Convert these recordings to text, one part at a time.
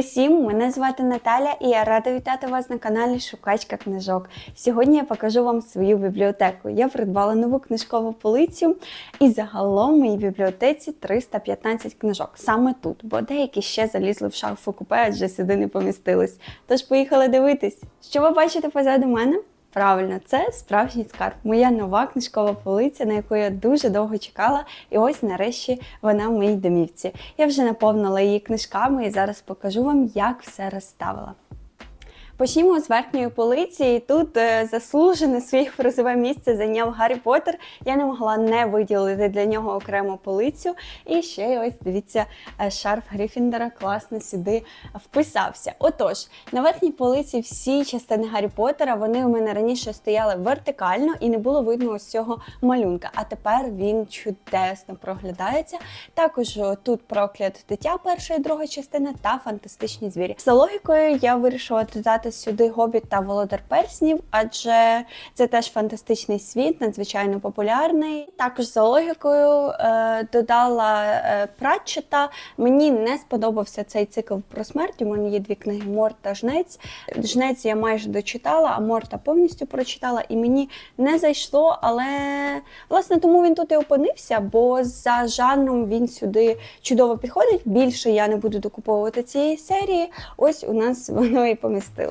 Всім, мене звати Наталя і я рада вітати вас на каналі Шукачка книжок. Сьогодні я покажу вам свою бібліотеку. Я придбала нову книжкову полицю і загалом в моїй бібліотеці 315 книжок. Саме тут, бо деякі ще залізли в шафу купе, адже сюди не помістились. Тож поїхали дивитись. Що ви бачите позаду мене? Правильно, це справжній скарб. Моя нова книжкова полиця, на яку я дуже довго чекала, і ось нарешті вона в моїй домівці. Я вже наповнила її книжками і зараз покажу вам, як все розставила. Почнімо з верхньої полиці. І Тут е, заслужене своє призове місце зайняв Гаррі Поттер. Я не могла не виділити для нього окрему полицю. І ще ось дивіться, е, шарф Грифіндера класно сюди вписався. Отож, на верхній полиці всі частини Гаррі Поттера, вони у мене раніше стояли вертикально і не було видно ось цього малюнка. А тепер він чудесно проглядається. Також тут проклят дитя перша і друга частина та фантастичні звірі. За логікою я вирішила додати сюди Гобіт та Володар Перснів, адже це теж фантастичний світ, надзвичайно популярний. Також за логікою е, додала е, Пратчета. Мені не сподобався цей цикл про смерть. У мене є дві книги Морт та Жнець. Жнець я майже дочитала, а Морта повністю прочитала, і мені не зайшло, але власне тому він тут і опинився, бо за жанром він сюди чудово підходить. Більше я не буду докуповувати цієї серії. Ось у нас воно і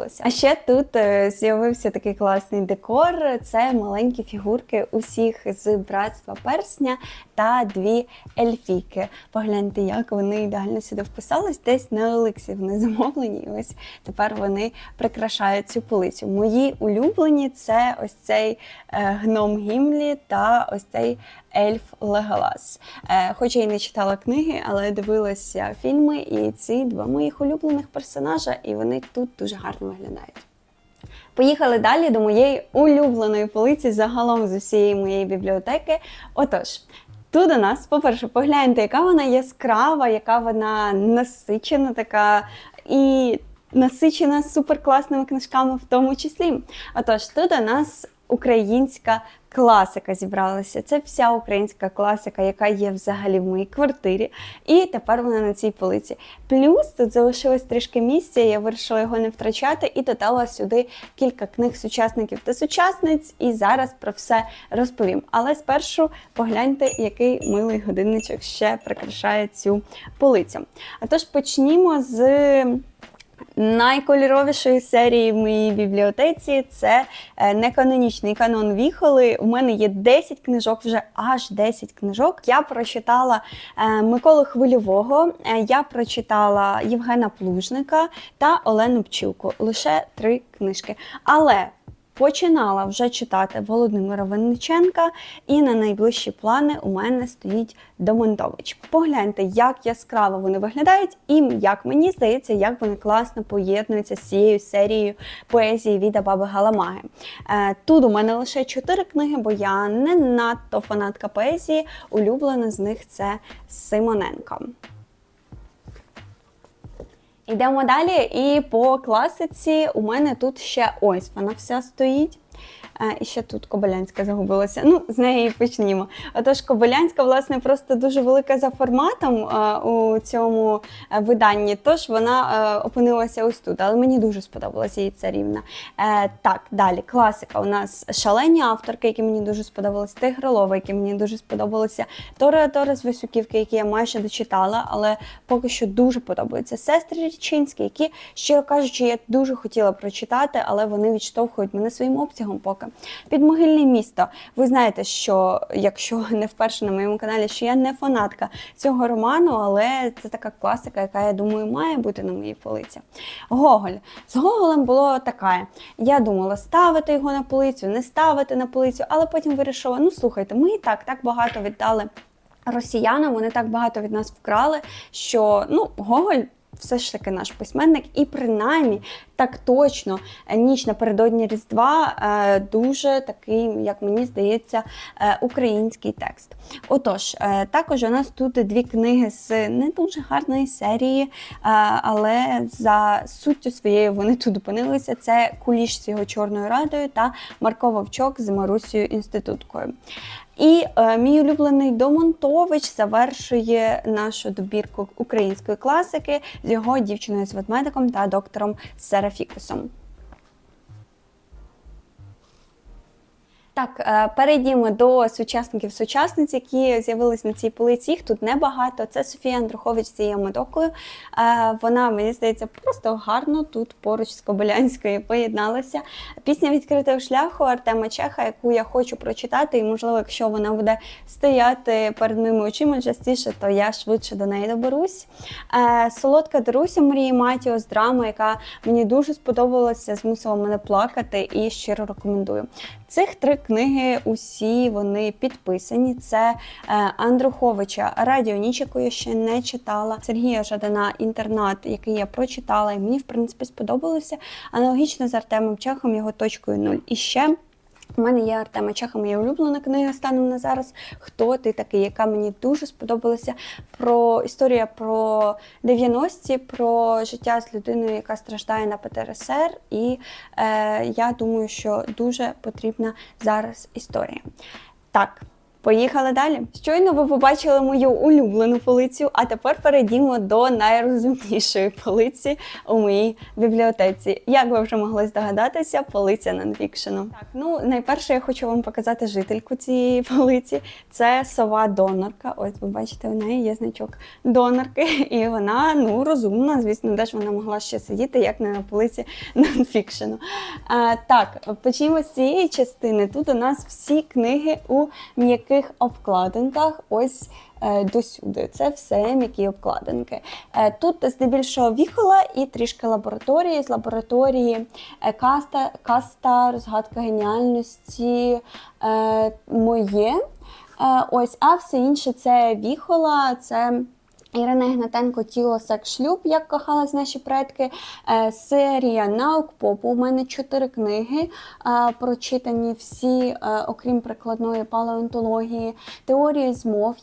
помістилося. А ще тут е, з'явився такий класний декор. Це маленькі фігурки усіх з братства персня та дві ельфійки. Погляньте, як вони ідеально сюди вписались. Десь на еликсі вони замовлені. І ось тепер вони прикрашають цю полицю. Мої улюблені це ось цей е, гном Гімлі та ось цей ельф Леголас. Е, Хоч я й не читала книги, але дивилася фільми, і ці два моїх улюблених персонажа, і вони тут дуже гарно виглядають. Поїхали далі до моєї улюбленої полиці загалом з усієї моєї бібліотеки. Отож. Тут у нас, по-перше, погляньте, яка вона яскрава, яка вона насичена, така і насичена суперкласними книжками в тому числі. Отож, тут у нас українська класика зібралася. Це вся українська класика, яка є взагалі в моїй квартирі. І тепер вона на цій полиці. Плюс тут залишилось трішки місця, я вирішила його не втрачати і додала сюди кілька книг сучасників та сучасниць. І зараз про все розповім. Але спершу погляньте, який милий годинничок ще прикрашає цю полицю. А тож почнімо з найкольоровішої серії в моїй бібліотеці це е, неканонічний канон Віхоли. У мене є 10 книжок, вже аж 10 книжок. Я прочитала е, Миколу Хвильового, е, я прочитала Євгена Плужника та Олену Пчілку. Лише три книжки. Але Починала вже читати Володимира Винниченка, і на найближчі плани у мене стоїть Домонтович. Погляньте, як яскраво вони виглядають, і як мені здається, як вони класно поєднуються з цією серією поезії від Баби Галамаги. Е, Тут у мене лише чотири книги, бо я не надто фанатка поезії. Улюблена з них це Симоненко. Йдемо далі, і по класиці у мене тут ще ось вона вся стоїть. І ще тут Кобилянська загубилася. Ну, з неї і почнімо. Отож, Кобилянська, власне, просто дуже велика за форматом у цьому е, виданні, тож вона е, опинилася ось тут. Але мені дуже сподобалася її царівна. Е, Так, далі, класика. У нас шалені авторки, які мені дуже сподобалися, Тигролова, які мені дуже сподобалися, Тора Тора з Високівки, які я майже дочитала, але поки що дуже подобаються. Сестри Річинські, які, щиро кажучи, я дуже хотіла прочитати, але вони відштовхують мене своїм обсягом поки. Підмогильне місто. Ви знаєте, що якщо не вперше на моєму каналі, що я не фанатка цього роману, але це така класика, яка, я думаю, має бути на моїй полиці. Гоголь. З Гоголем було таке. Я думала, ставити його на полицю, не ставити на полицю, але потім вирішила: ну слухайте, ми і так так багато віддали. Росіянам вони так багато від нас вкрали, що ну Гоголь все ж таки наш письменник, і принаймні так точно ніч напередодні Різдва е, дуже такий, як мені здається, е, український текст. Отож, е, також у нас тут дві книги з не дуже гарної серії, але за суттю своєю вони тут опинилися. Це Куліш з його чорною радою та Марко Вовчок з Марусією інституткою. І е, мій улюблений Домонтович завершує нашу добірку української класики з його дівчиною з ведмедиком та доктором Серафікусом. Так, е, перейдімо до сучасників сучасниць, які з'явились на цій полиці. Їх тут небагато. Це Софія Андрухович з її Медокою. Е, Вона, мені здається, просто гарно тут поруч з Кобилянською поєдналася. Пісня відкритого шляху Артема Чеха, яку я хочу прочитати, і можливо, якщо вона буде стояти перед моїми очима частіше, то я швидше до неї доберусь. Е, Солодка Даруся Марії Матіос, драма, яка мені дуже сподобалася, змусила мене плакати і щиро рекомендую. Цих три книги усі вони підписані. Це е, Андруховича Радіо Нічику я ще не читала. Сергія Жадана інтернат, який я прочитала, і мені в принципі сподобалося. Аналогічно з Артемом Чехом, його точкою нуль. І ще. У мене є Артема Чеха, моя улюблена книга станом на зараз. Хто ти такий, яка мені дуже сподобалася про історія про 90-ті, про життя з людиною, яка страждає на ПТРСР. І е, я думаю, що дуже потрібна зараз історія. Так. Поїхали далі. Щойно ви побачили мою улюблену полицю, а тепер перейдімо до найрозумнішої полиці у моїй бібліотеці. Як ви вже могли здогадатися, полиця нонфікшену. Так, ну найперше я хочу вам показати жительку цієї полиці. Це сова донорка. Ось ви бачите, у неї є значок донорки, і вона ну розумна. Звісно, де ж вона могла ще сидіти, як не на полиці нонфікшену. А, так, почнімо з цієї частини. Тут у нас всі книги у м'яких обкладинках. Ось е, досюди. Це все м'які обкладинки. Е, Тут здебільшого віхола і трішки лабораторії. З лабораторії е, каста, каста розгадка геніальності моє. Ось, а все інше це віхола, це. Ірина Гнатенко тіло секс шлюб, як кохались наші предки. Е, серія наук попу. У мене чотири книги, е, прочитані всі, е, окрім прикладної палеонтології, теорії змов.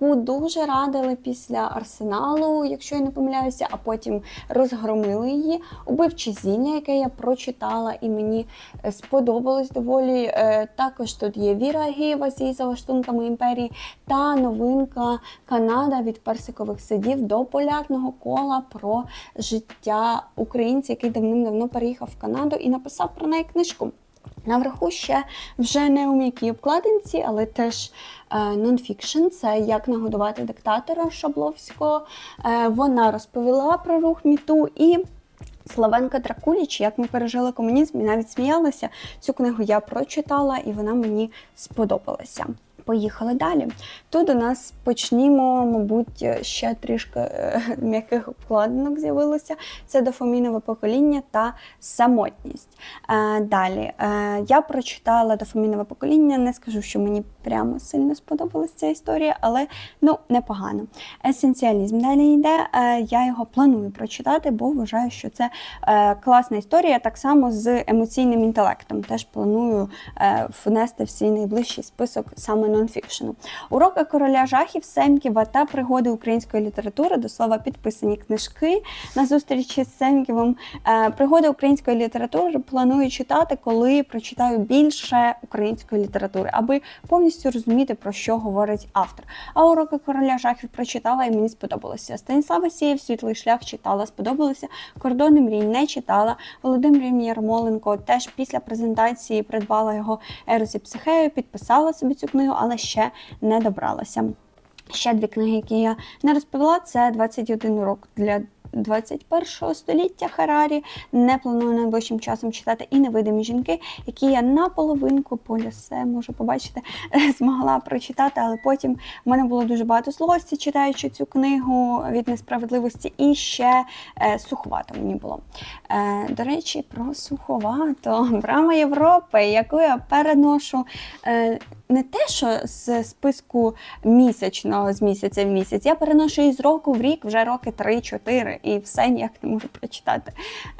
Яку дуже радили після арсеналу, якщо я не помиляюся, а потім розгромили її. Убивче зілля, яке я прочитала, і мені е, сподобалось доволі. Е, Також тут є Віра Гієва з її залаштунками імперії та новинка Канада від персикових садів до полярного кола про життя українця, який давним-давно переїхав в Канаду і написав про неї книжку. Наверху ще вже не у м'якій обкладинці, але теж нонфікшн. Це як нагодувати диктатора Шабловського. Е, Вона розповіла про рух міту і. Славенка Дракуліч, як ми пережили комунізм і навіть сміялися. Цю книгу я прочитала і вона мені сподобалася. Поїхали далі. Тут у нас почнімо, мабуть, ще трішки е, м'яких обкладинок з'явилося. Це дофамінове покоління та самотність. Е, Далі е, я прочитала дофамінове покоління. Не скажу, що мені прямо сильно сподобалася ця історія, але ну непогано. Есенціалізм далі йде. Я його планую прочитати, бо вважаю, що це класна історія, так само з емоційним інтелектом. Теж планую внести в свій найближчий список саме нонфікшену. Уроки короля жахів, Семківа та пригоди української літератури, до слова, підписані книжки на зустрічі з Семківим. Е, Пригоди української літератури планую читати, коли прочитаю більше української літератури, аби повністю розуміти, про що говорить автор. А уроки короля жахів прочитала і мені сподобалося. Станіслава Сієв, Світлий шлях читала, сподобалося. Кордони мрій не читала. Володимир Ярмоленко теж після презентації придбала його Еросі Психею, підписала собі цю книгу, але ще не добралася. Ще дві книги, які я не розповіла, це 21 урок для 21 століття Харарі. Не планую найближчим часом читати і невидимі жінки, які я наполовинку полюсе, можу побачити, змогла прочитати, але потім в мене було дуже багато злості, читаючи цю книгу від несправедливості, і ще е, суховато мені було. Е, до речі, про суховато брама Європи, яку я переношу. Е, не те, що з списку місячного з місяця в місяць, я переношу її з року в рік, вже роки 3-4, і все ніяк не можу прочитати.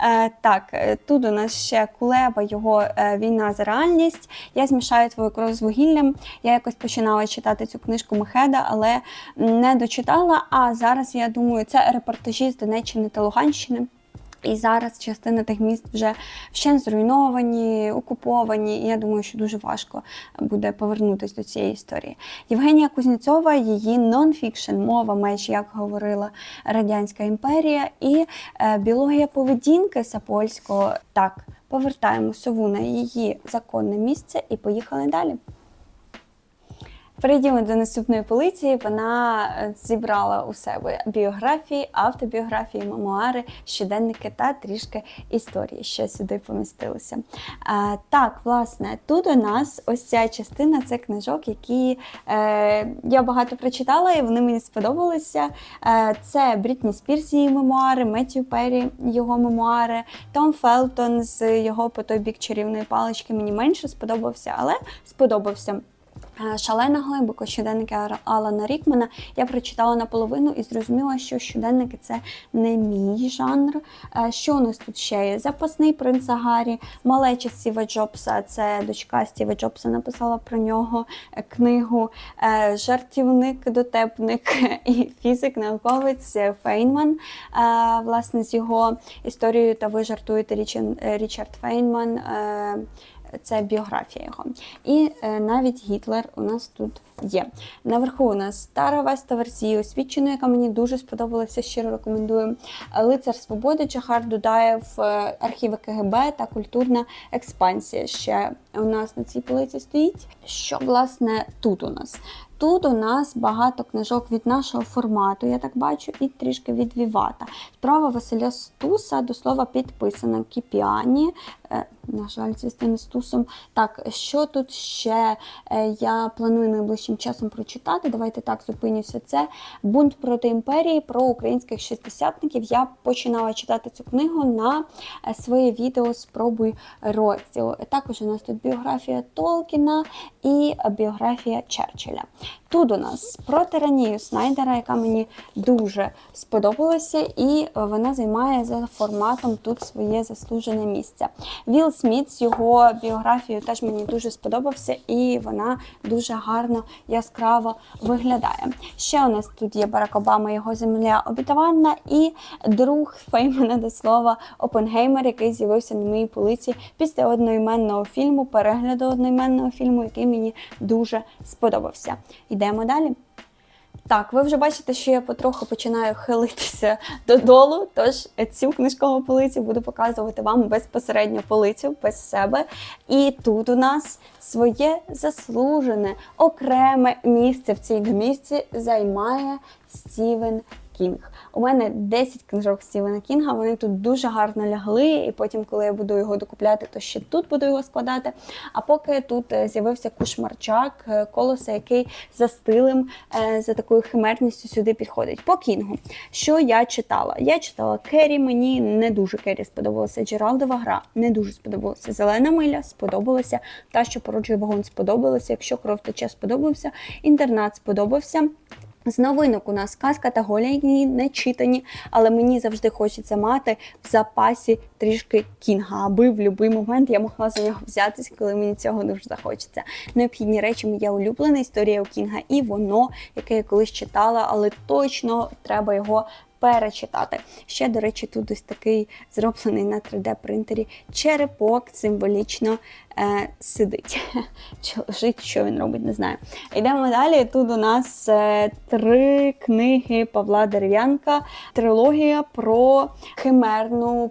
Е, так, е, тут у нас ще Кулеба, його е, війна за реальність. Я змішаю твою кров з вугіллям. Я якось починала читати цю книжку Мехеда, але не дочитала. А зараз я думаю, це репортажі з Донеччини та Луганщини. І зараз частина тих міст вже вщент зруйновані, окуповані. І я думаю, що дуже важко буде повернутися до цієї історії. Євгенія Кузнєцова, її нонфікшн, мова меч, як говорила Радянська імперія, і е, біологія поведінки Сапольського. Так, повертаємо сову на її законне місце і поїхали далі. Перейдімо до наступної полиції. Вона е, зібрала у себе біографії, автобіографії, мемуари, щоденники та трішки історії, що сюди помістилося. А, так, власне, тут у нас ось ця частина це книжок, які е, я багато прочитала, і вони мені сподобалися. Е, це Брітні Спірс, її мемуари, Меттью Перрі, його мемуари, Том Фелтон з його по той бік чарівної палички мені менше сподобався, але сподобався. Е, Шалена глибоко щоденники Алана Рікмана я прочитала наполовину і зрозуміла, що щоденники це не мій жанр. Е, Що у нас тут ще є? Запасний принц Гаррі, малеча Стіва Джобса, це дочка Стіва Джобса написала про нього е, книгу. Жартівник, дотепник і фізик, науковець Фейнман. Власне, з його історією та ви жартуєте Річард Фейнман. Це біографія його. І е, навіть Гітлер у нас тут є. Наверху у нас стара Веста версія освічена, яка мені дуже сподобалася, щиро рекомендую. Лицар Свободи Чахар Дудаєв, е, архіви КГБ та культурна експансія. Ще у нас на цій полиці стоїть. Що власне тут у нас? Тут у нас багато книжок від нашого формату, я так бачу, і трішки від Вівата. Справа Василя Стуса, до слова, підписана Кіпіані. Е, На жаль, це з тим стусом. Так, що тут ще е, я планую найближчим часом прочитати? Давайте так зупинюся. Це Бунт проти імперії про українських шестидесятників. Я починала читати цю книгу на е, своє відео Спробуй розділ. Також у нас тут біографія Толкіна і біографія Черчилля. 네. Тут у нас про тиранію Снайдера, яка мені дуже сподобалася, і вона займає за форматом тут своє заслужене місце. Вілл Сміт з його біографією теж мені дуже сподобався, і вона дуже гарно яскраво виглядає. Ще у нас тут є Барак Обама, його земля обітована, і друг Феймана до слова Опенгеймер, який з'явився на моїй полиці після одноіменного фільму, перегляду одноіменного фільму, який мені дуже сподобався. Йдемо далі. Так, ви вже бачите, що я потроху починаю хилитися додолу. Тож цю книжкову полицю буду показувати вам безпосередньо полицю без себе. І тут у нас своє заслужене окреме місце в цій місці займає Стівен Кінг. У мене 10 книжок Стівена Кінга, вони тут дуже гарно лягли, і потім, коли я буду його докупляти, то ще тут буду його складати. А поки тут е, з'явився кушмарчак, е, колоса, який за стилем, е, за такою химерністю сюди підходить. По Кінгу. Що я читала? Я читала Керрі, мені не дуже Керрі сподобалася. Джералдова гра не дуже сподобалася. Зелена миля сподобалася. Та, що породжує вагон, сподобалася. Якщо кров тече, сподобався. Інтернат сподобався. З новинок у нас казка та голя, не читані, але мені завжди хочеться мати в запасі трішки кінга, аби в будь-який момент я могла за нього взятися, коли мені цього дуже захочеться. Необхідні речі моя улюблена історія у Кінга, і воно, яке я колись читала, але точно треба його. Перечитати. Ще, до речі, тут ось такий зроблений на 3D-принтері черепок символічно е, сидить. Чи лежить, що він робить, не знаю. Йдемо далі. Тут у нас е, три книги Павла Дерев'янка, трилогія про химерну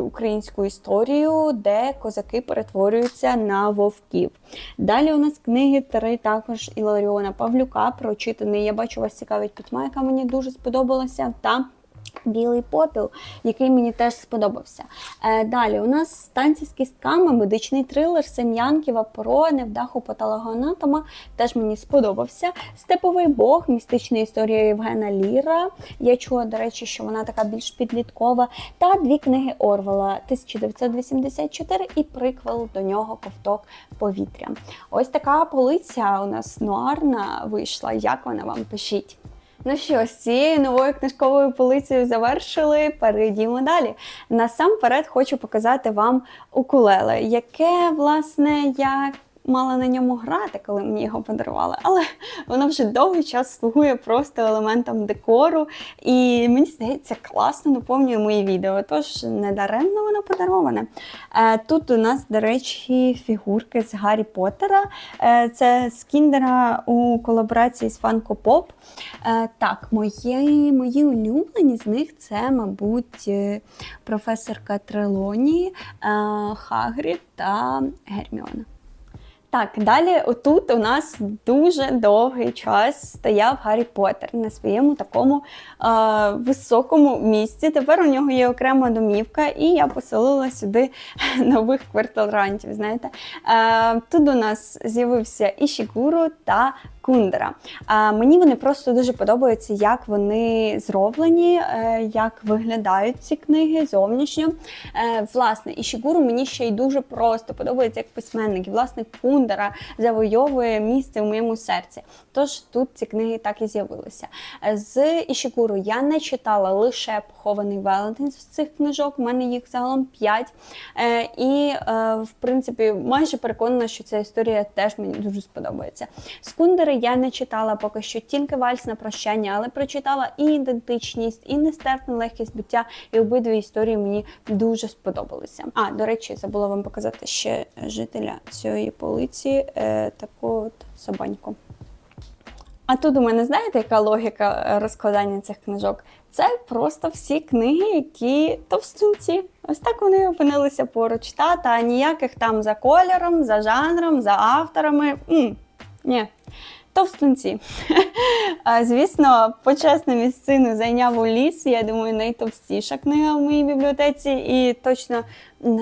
українську історію, де козаки перетворюються на вовків. Далі у нас книги три також Іларіона Павлюка прочитаний. Я бачу, вас цікавить пітьма, яка мені дуже сподобалася. Та Білий попіл, який мені теж сподобався. Е, далі у нас танці з кістками, медичний трилер Сем'янківа про невдаху патологоанатома. Теж мені сподобався. Степовий Бог, містична історія Євгена Ліра. Я чула, до речі, що вона така більш підліткова. Та дві книги Орвела 1984 і приквел до нього Ковток повітря. Ось така полиця у нас нуарна вийшла. Як вона вам пишіть? Ну що, з цією новою книжковою полицею завершили. Перейдімо далі. Насамперед хочу показати вам укулеле, яке, власне, я мала на ньому грати, коли мені його подарували, але воно вже довгий час слугує просто елементом декору. І мені здається, класно наповнює мої відео. Тож недаремно воно подароване. Е, Тут у нас, до речі, фігурки з Гаррі Поттера. Е, Це з Кіндера у колаборації з Funko Pop. Е, Так, мої, мої улюблені з них це, мабуть, професорка Трелоні, Хагрід та Герміона. Так, далі отут у нас дуже довгий час стояв Гаррі Поттер на своєму такому е, високому місці. Тепер у нього є окрема домівка, і я поселила сюди нових квартирантів. Знаєте, е, тут у нас з'явився Ішігуру та Кундера. А мені вони просто дуже подобаються, як вони зроблені, е, як виглядають ці книги зовнішньо. Е, Власне, Ішігуру мені ще й дуже просто подобається як письменник. І, власне, Кундера завойовує місце в моєму серці. Тож тут ці книги так і з'явилися. Е, З Ішігуру я не читала лише похований Велетень з цих книжок. У мене їх загалом п'ять. Е, І, в принципі, майже переконана, що ця історія теж мені дуже сподобається. З Кундери я не читала поки що тільки вальс на прощання, але прочитала і ідентичність, і нестерпну легкість буття, і обидві історії мені дуже сподобалися. А, до речі, забула вам показати ще жителя цієї полиці, е, таку от собаньку. А тут у мене знаєте, яка логіка е, розкладання цих книжок? Це просто всі книги, які товстунці. Ось так вони опинилися поруч. Та, та ніяких там за кольором, за жанром, за авторами. М, ні. Товстунці. А, Звісно, почесну місцину зайняв у ліс. Я думаю, найтовстіша книга в моїй бібліотеці. І точно,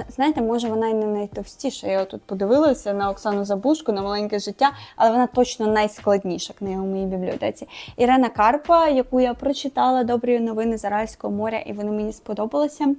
знаєте, може вона і не найтовстіша. Я тут подивилася на Оксану Забушку, на маленьке життя, але вона точно найскладніша книга в моїй бібліотеці. Ірена Карпа, яку я прочитала добрі новини з Аральського моря, і вони мені сподобалися.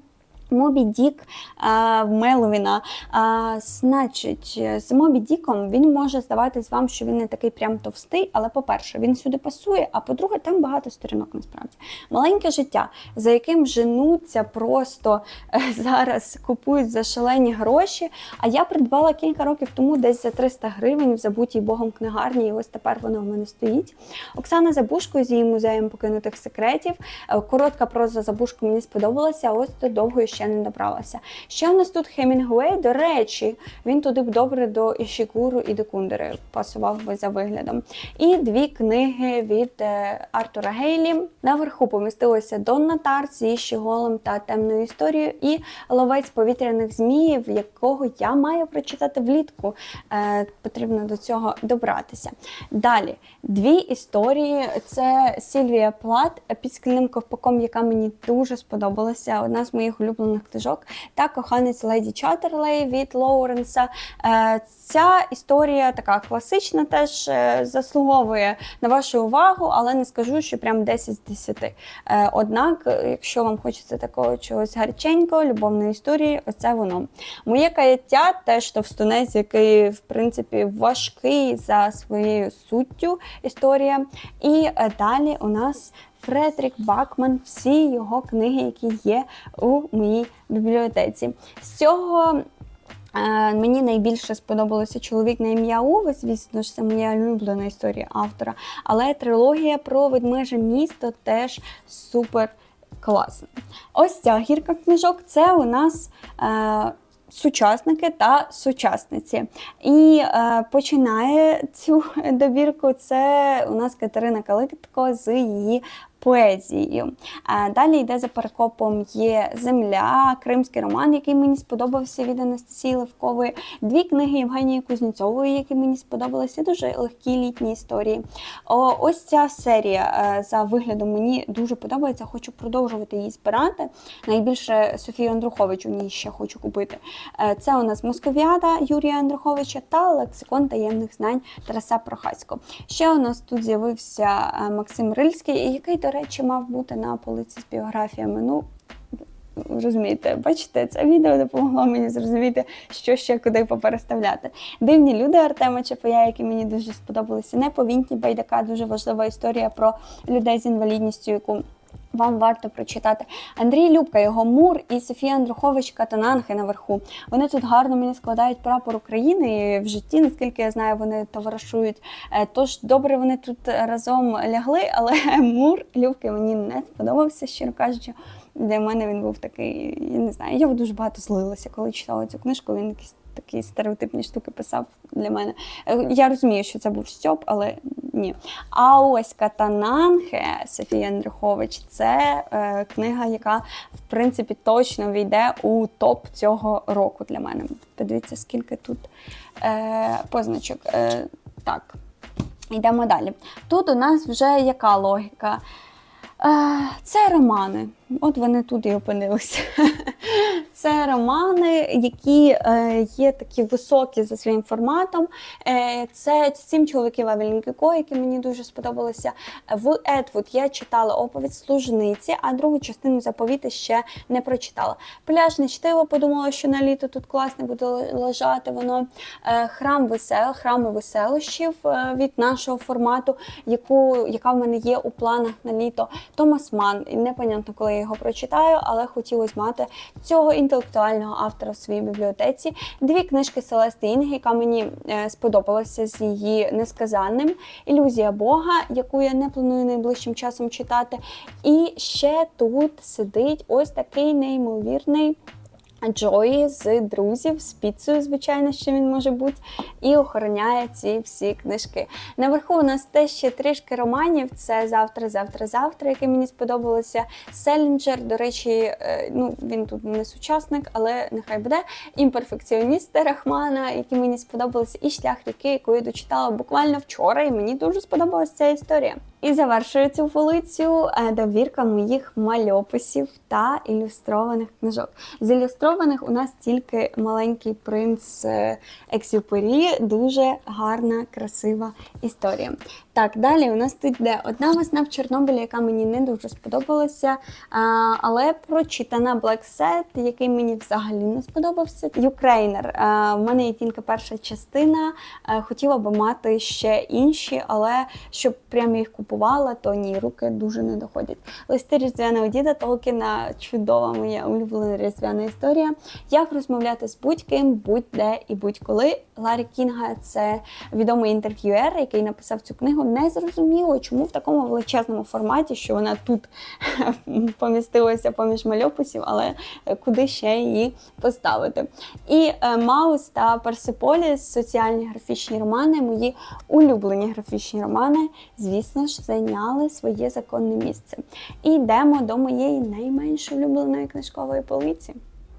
Мобі Дік а, Меловіна. А, значить, з Мобі Діком він може здаватись вам, що він не такий прям товстий, але по-перше, він сюди пасує, а по-друге, там багато сторінок насправді. Маленьке життя, за яким женуться просто е, зараз купують за шалені гроші. А я придбала кілька років тому десь за 300 гривень в забутій Богом книгарні, і ось тепер воно в мене стоїть. Оксана Забушко з її музеєм покинутих секретів. Е, Коротка проза Забушко мені сподобалася, а ось до довгої ще не добралася. Ще у нас тут Хемінгуей, до речі, він туди б добре до Ішігуру і до Кундери пасував би за виглядом. І дві книги від е, Артура Гейлі. Наверху помістилося Донна Тарт з її щеголем та темною історією, і ловець повітряних зміїв, якого я маю прочитати влітку. Е, потрібно до цього добратися. Далі дві історії: це Сільвія Плат під скляним ковпаком, яка мені дуже сподобалася. Одна з моїх улюблених книжок, та коханець Леді Чатерлей від Лоуренса. Е, Ця історія така класична, теж е, заслуговує на вашу увагу, але не скажу, що прям 10 з 10. Е, Однак, якщо вам хочеться такого чогось гарченького, любовної історії, оце воно. Моє каяття теж товстунець, який, в принципі, важкий за своєю суттю історія. І е, далі у нас Фредрік Бакман, всі його книги, які є у моїй бібліотеці. З цього Е, Мені найбільше сподобалося чоловік на ім'я Уве, звісно ж, це моя улюблена історія автора. Але трилогія про ведмеже місто теж супер класна. Ось ця гірка книжок це у нас. Е, Сучасники та сучасниці. І е, починає цю добірку це у нас Катерина Калитко з її поезією. Далі йде за перекопом є Земля, Кримський роман, який мені сподобався від Анастасії Левкової. Дві книги Євгенії Кузнєцової, які мені сподобалися, дуже легкі літні історії. Ось ця серія е, за виглядом мені дуже подобається. Хочу продовжувати її збирати. Найбільше Софію Андрухович у ній ще хочу купити. Е, Це у нас Московіада Юрія Андруховича та лексикон таємних знань Тараса Прохасько. Ще у нас тут з'явився е, Максим Рильський, який, до речі, мав бути на полиці з біографіями. Ну, розумієте, бачите, це відео допомогло мені зрозуміти, що ще куди попереставляти. Дивні люди Артема Чапая, які мені дуже сподобалися. Неповінні байдака, дуже важлива історія про людей з інвалідністю, яку вам варто прочитати. Андрій Любка, його Мур і Софія Андрухович Катананхи наверху. Вони тут гарно мені складають прапор України і в житті, наскільки я знаю, вони товаришують. Е, Тож добре вони тут разом лягли, але Мур Любки мені не сподобався, щиро кажучи. Для мене він був такий, я не знаю, я дуже багато злилася, коли читала цю книжку. Він якісь такі стереотипні штуки писав для мене. Е, Я розумію, що це був Стьоп, але ні. А ось Катананхе Софія Андрюхович це е, книга, яка в принципі точно війде у топ цього року для мене. Подивіться, скільки тут е, позначок. Е, так, йдемо далі. Тут у нас вже яка логіка? Е, Це романи. От вони тут і опинилися. Це романи, які е, є такі високі за своїм форматом. Е, Це сім чоловіків Евелін Кіко, які мені дуже сподобалися. В Едвуд я читала оповідь служниці, а другу частину заповіти ще не прочитала. Пляжне чтиво подумала, що на літо тут класно буде лежати. Воно Е, храм весел, храми веселощів від нашого формату, яку, яка в мене є у планах на літо. Томас Ман. Непонятно, коли я його прочитаю, але хотілося мати цього інтелектуального автора в своїй бібліотеці. Дві книжки Селести Інги, яка мені е, сподобалася з її несказанним. Ілюзія Бога, яку я не планую найближчим часом читати. І ще тут сидить ось такий неймовірний. Джої з друзів, з піцею, звичайно, що він може бути, і охороняє ці всі книжки. Наверху у нас теж ще трішки романів. Це завтра, завтра, завтра, який мені сподобалося. Селінджер, до речі, е, ну він тут не сучасник, але нехай буде. Імперфекціоніст Рахмана, які мені сподобалися, і шлях ріки, яку я дочитала буквально вчора, і мені дуже сподобалася ця історія. І завершую цю полицю е, добірка моїх мальописів та ілюстрованих книжок. З ілюстрованих у нас тільки маленький принц е, Ексюпері, дуже гарна, красива історія. Так, далі у нас тут йде одна весна в Чорнобилі, яка мені не дуже сподобалася, але прочитана Black Set, який мені взагалі не сподобався. Юкрейнер. В мене є тільки перша частина. Хотіла би мати ще інші, але щоб прям їх купувала, то ні, руки дуже не доходять. Листи різдвяного діда Толкіна чудова моя улюблена різдвяна історія. Як розмовляти з будь-ким, будь-де і будь-коли. Ларі Кінга це відомий інтерв'юер, який написав цю книгу. Не зрозуміло, чому в такому величезному форматі, що вона тут помістилася поміж мальописів, але куди ще її поставити. І е, Маус та Персиполіс, соціальні графічні романи, мої улюблені графічні романи, звісно ж, зайняли своє законне місце. І йдемо до моєї найменш улюбленої книжкової полиці.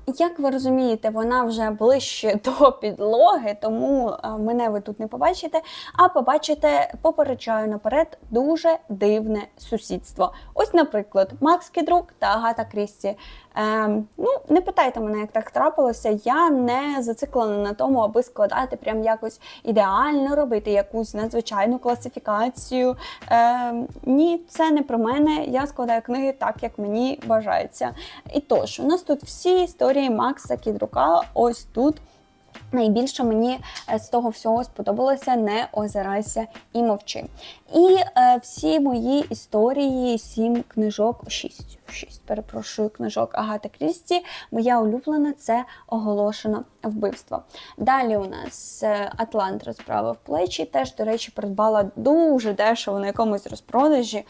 Як ви розумієте, вона вже ближче до підлоги, тому е, мене ви тут не побачите. А побачите, попереджаю наперед, дуже дивне сусідство. Ось, наприклад, Макс Кідрук та Агата Крісті. Ем, ну, не питайте мене, як так трапилося. Я не зациклена на тому, аби складати прям якось ідеально, робити якусь надзвичайну класифікацію. Ем, ні, це не про мене. Я складаю книги так, як мені бажається. І тож, у нас тут всі історії Макса Кідрука, ось тут. Найбільше мені е, з того всього сподобалося не озирайся і мовчи. І е, всі мої історії, сім книжок, шість, шість, перепрошую, книжок Агати Крісті. Моя улюблена це оголошено вбивство. Далі у нас е, Атлант розправив плечі. Теж, до речі, придбала дуже дешево на якомусь розпродажі.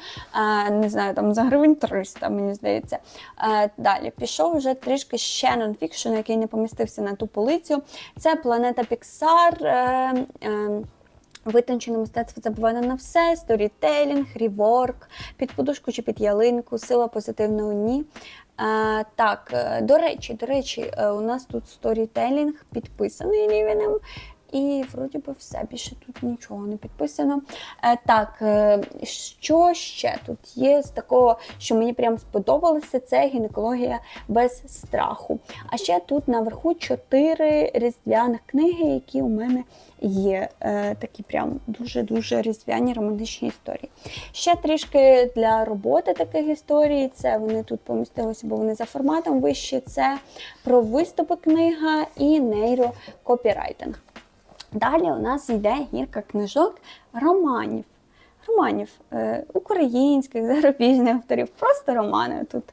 Е, не знаю, там за гривень 300, мені здається. Е, далі пішов вже трішки ще нонфікшн, який не помістився на ту полицю. Це планета Піксар. Е, е, Витончене мистецтво забуване на все, сторітелінг, ріворк, під подушку чи під ялинку, сила позитивного ні. А, так, е, до речі, до речі, е, у нас тут сторітелінг підписаний рівнем. І вроді би все більше тут нічого не підписано. Е, так, е, що ще тут є з такого, що мені прям сподобалося, це гінекологія без страху. А ще тут наверху чотири різдвяних книги, які у мене є. Е, такі прям дуже-дуже різдвяні романтичні історії. Ще трішки для роботи таких історій. Це вони тут помістилися, бо вони за форматом вищі. Це про виступи книга і нейрокопірайтинг. Далі у нас йде гірка книжок романів. романів е, українських, зарубіжних авторів, просто романи тут.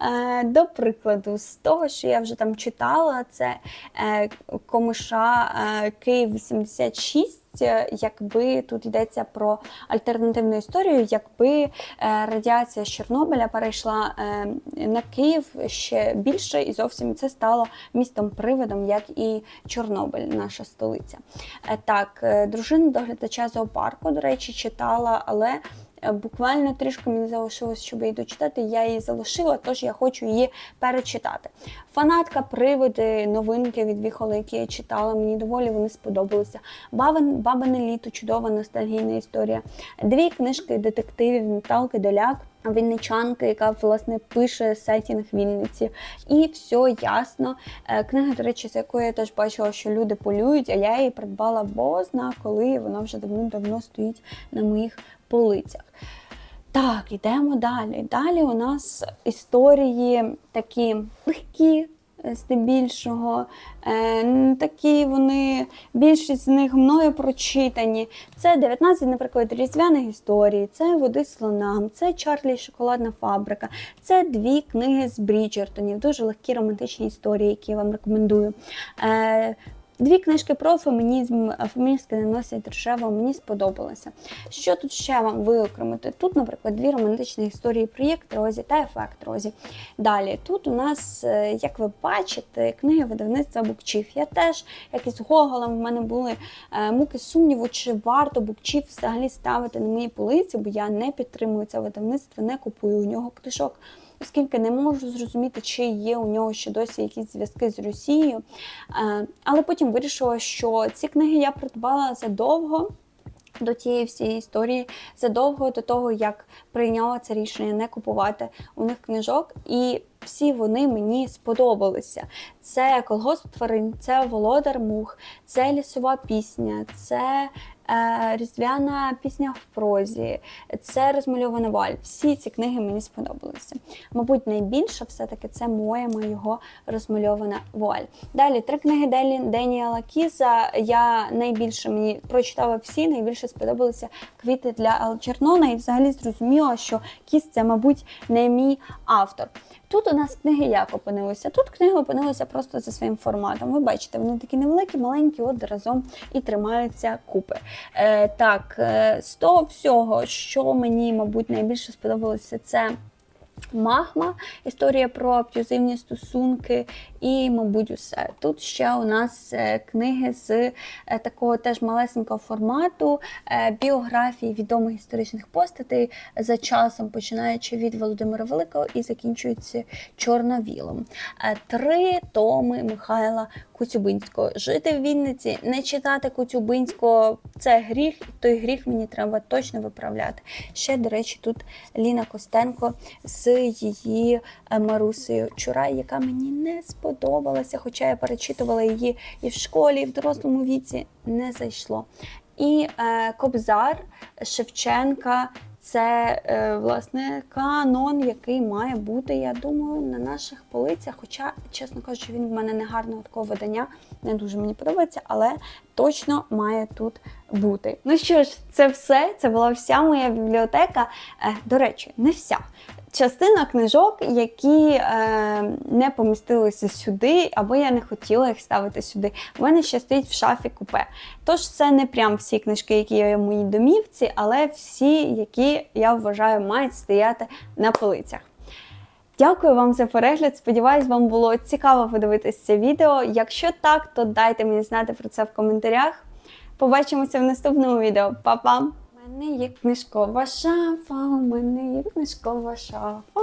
Е, До прикладу, з того, що я вже там читала, це е, Комиша Київ 86. Е, Якби тут йдеться про альтернативну історію, якби е, радіація з Чорнобиля перейшла е, на Київ ще більше, і зовсім це стало містом привидом, як і Чорнобиль, наша столиця. Так, дружина доглядача зоопарку, до речі, читала, але буквально трішки мені залишилось, щоб її дочитати. Я її залишила, тож я хочу її перечитати. Фанатка, привиди, новинки від Віхола, які я читала, мені доволі вони сподобалися. Бабин, Бабине літо, чудова ностальгійна історія. Дві книжки детективів Наталки Доляк. Вінничанка, яка власне пише сетінг Вінниці, і все ясно. Е, Книга, до речі, з якої я теж бачила, що люди полюють, а я її придбала бозна, коли вона вже давним-давно стоїть на моїх полицях. Так, йдемо далі. Далі у нас історії такі легкі, здебільшого. Е, такі вони, більшість з них мною прочитані. Це 19, наприклад, різдвяних історій, це води слонам, це Чарлі Шоколадна фабрика, це дві книги з Бріджертонів, дуже легкі романтичні історії, які я вам рекомендую. Дві книжки про фемінізм, феміністки не носять рожево, мені сподобалося. Що тут ще вам виокремити? Тут, наприклад, дві романтичні історії проєкт Розі та ефект Розі. Далі, тут у нас, е, як ви бачите, книги видавництва Букчів. Я теж, як і з Гоголем, в мене були е, муки сумніву, чи варто Букчів взагалі ставити на мої полиці, бо я не підтримую це видавництво, не купую у нього книжок. Оскільки не можу зрозуміти, чи є у нього ще досі якісь зв'язки з Росією. Е, Але потім вирішила, що ці книги я придбала задовго до тієї всієї історії, задовго до того, як прийняла це рішення не купувати у них книжок. І всі вони мені сподобалися. Це колгосп тварин, це володар мух, це лісова пісня, це різдвяна пісня в прозі, це розмальована валь. Всі ці книги мені сподобалися. Мабуть, найбільше все-таки це моя його розмальована вуаль. Далі три книги Делі, Деніела Кіза. Я найбільше мені прочитала всі, найбільше сподобалися квіти для Алчернона, і взагалі зрозуміла, що Кіз це, мабуть, не мій автор. Тут у нас книги як опинилися. Тут книги опинилися просто за своїм форматом. Ви бачите, вони такі невеликі, маленькі, от разом і тримаються купи. Е, так, е, з того всього, що мені, мабуть, найбільше сподобалося, це. Магма, історія про аб'юзивні стосунки, і, мабуть, усе. Тут ще у нас е, книги з е, такого теж малесенького формату, е, біографії відомих історичних постатей за часом, починаючи від Володимира Великого і закінчуючи Чорновілом. Три томи Михайла Коцюбинського. Жити в Вінниці, не читати Коцюбинського це гріх, і той гріх мені треба точно виправляти. Ще, до речі, тут Ліна Костенко з її е, Марусею Чурай, яка мені не сподобалася, хоча я перечитувала її і в школі, і в дорослому віці не зайшло. І е, Кобзар Шевченка. Це е, власне канон, який має бути, я думаю, на наших полицях. Хоча, чесно кажучи, він в мене не гарного такого видання, не дуже мені подобається, але точно має тут бути. Ну що ж, це все. Це була вся моя бібліотека. Е, до речі, не вся. Частина книжок, які е, не помістилися сюди, або я не хотіла їх ставити сюди. У мене ще стоїть в шафі купе. Тож це не прям всі книжки, які є в моїй домівці, але всі, які я вважаю, мають стояти на полицях. Дякую вам за перегляд. Сподіваюсь, вам було цікаво подивитися це відео. Якщо так, то дайте мені знати про це в коментарях. Побачимося в наступному відео. Па-па! У мене є книжкова шафа, у мене є книжкова шафа.